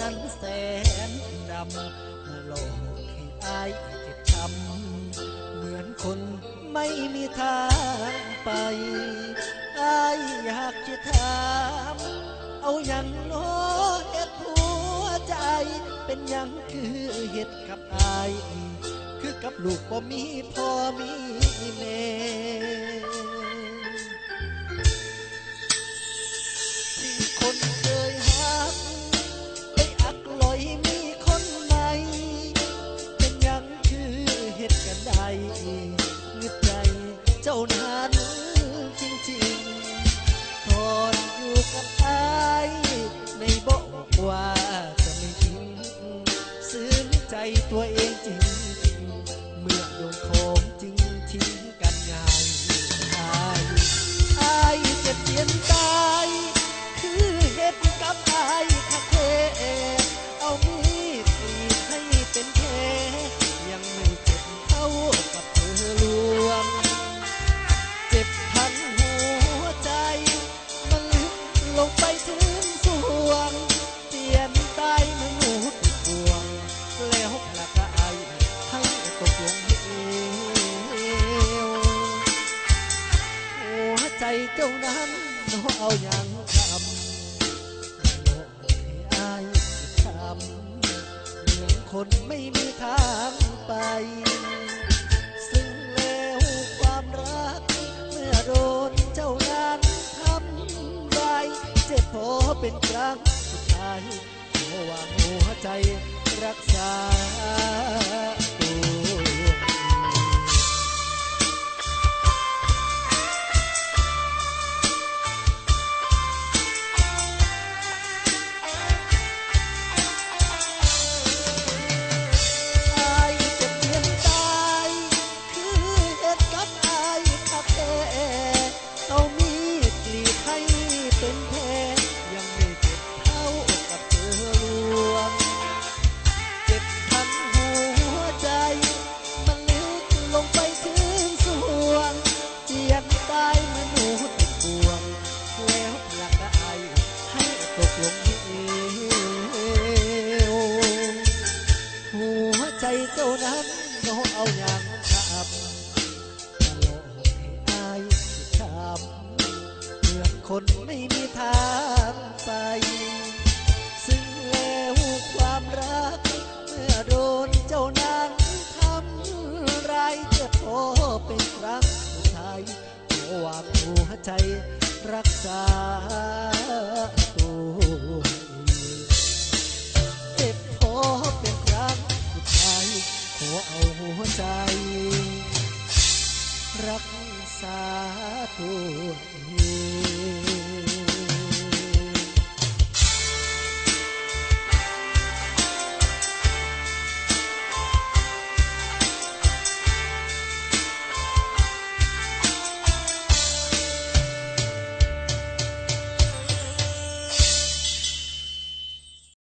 นั้นแสนดำโลกให้อายเจ็บช้ำเหมือนคนไม่มีทางไปอายอยากจะถามเอาอย่างน้เฮ็ดหัวใจ เป็นหยังคือเฮ็ดกับอาย คือกับลูกบ่มีพ่อมีแม่ เจ้านั้นจริงๆตอนอยู่กับอายในบอกว่าจะไม่ทิ้งซื้อใจตัวเองจริง งทำโลกให้อายทำเหมือนคนไม่มีทางไป ซึ่งแล้วความรัก เมื่อโดนเจ้านั้นทำร้ายเจ็บพอเป็นครั้งสุดท้ายขอวางหัวใจรักษา ใจเจ้านั้นน้องเอาอย่างขับตลอดให้อายช้ำเหมือนคนไม่มีทางไป ซึ่งแล้วความรัก เมื่อโดนเจ้านั้นทำร้ายเจ็บพอเป็นครั้งสุดท้ายขอวางหัวใจรักษา รักษาตัวเอง